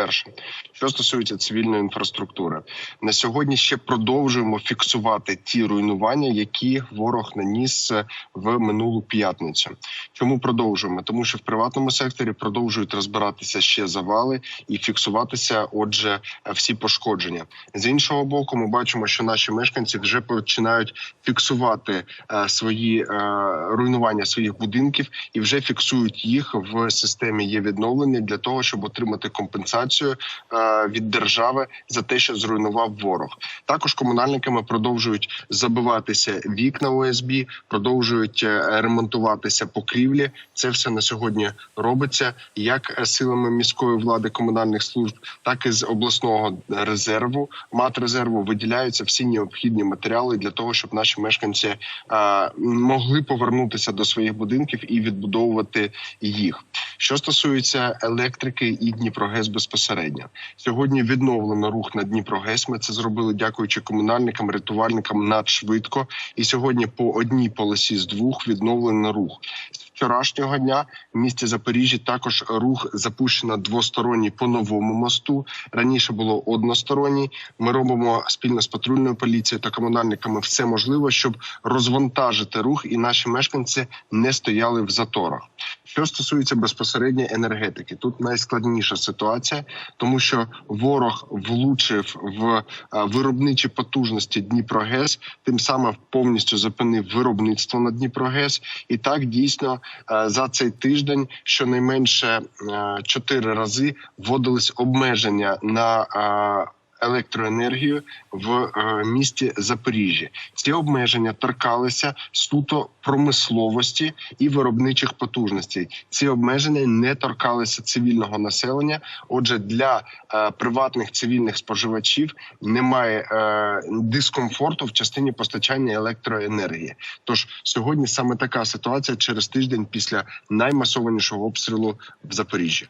Перше, що стосується цивільної інфраструктури, на сьогодні ще продовжуємо фіксувати ті руйнування, які ворог наніс е, в минулу п'ятницю. Чому продовжуємо? Тому що в приватному секторі продовжують розбиратися ще завали і фіксуватися, отже, е, всі пошкодження. З іншого боку, ми бачимо, що наші мешканці вже починають фіксувати е, свої руйнування своїх будинків і вже фіксують їх в системі є відновлення для того, щоб отримати компенсацію е, від держави за те, що зруйнував ворог. Також комунальниками продовжують забиватися вікна ОСБ, продовжують е, ремонтуватися покрівлі. Це все на сьогодні робиться як силами міської влади комунальних служб, так і з обласного резерву, матрезерву виділяються всі необхідні матеріали для того, щоб наші мешканці е, могли повернутися до своїх будинків і відбудовувати їх. Що стосується електрики і Дніпрогес безпосередньо, сьогодні відновлено рух на Дніпрогес. Ми це зробили, дякуючи комунальникам, рятувальникам надшвидко. І сьогодні по одній полосі з двох відновлено рух. Вчорашнього дня в місті Запоріжжя також рух запущено двосторонній по новому мосту. Раніше було односторонній. Ми робимо спільно з патрульною поліцією та комунальниками все можливе, щоб розвантажити рух, і наші мешканці не стояли в заторах. Що стосується безпосередньо енергетики, тут найскладніша ситуація, тому що ворог влучив в е, виробничі потужності Дніпрогес, тим самим повністю зупинив виробництво на Дніпрогес. І так дійсно за цей тиждень щонайменше е, чотири рази вводились обмеження на е, електроенергію в е, місті Запоріжжя. Ці обмеження торкалися суто промисловості і виробничих потужностей. Ці обмеження не торкалися цивільного населення. Отже, для е, приватних цивільних споживачів немає е, дискомфорту в частині постачання електроенергії. Тож сьогодні саме така ситуація через тиждень після наймасованішого обстрілу в Запоріжжі.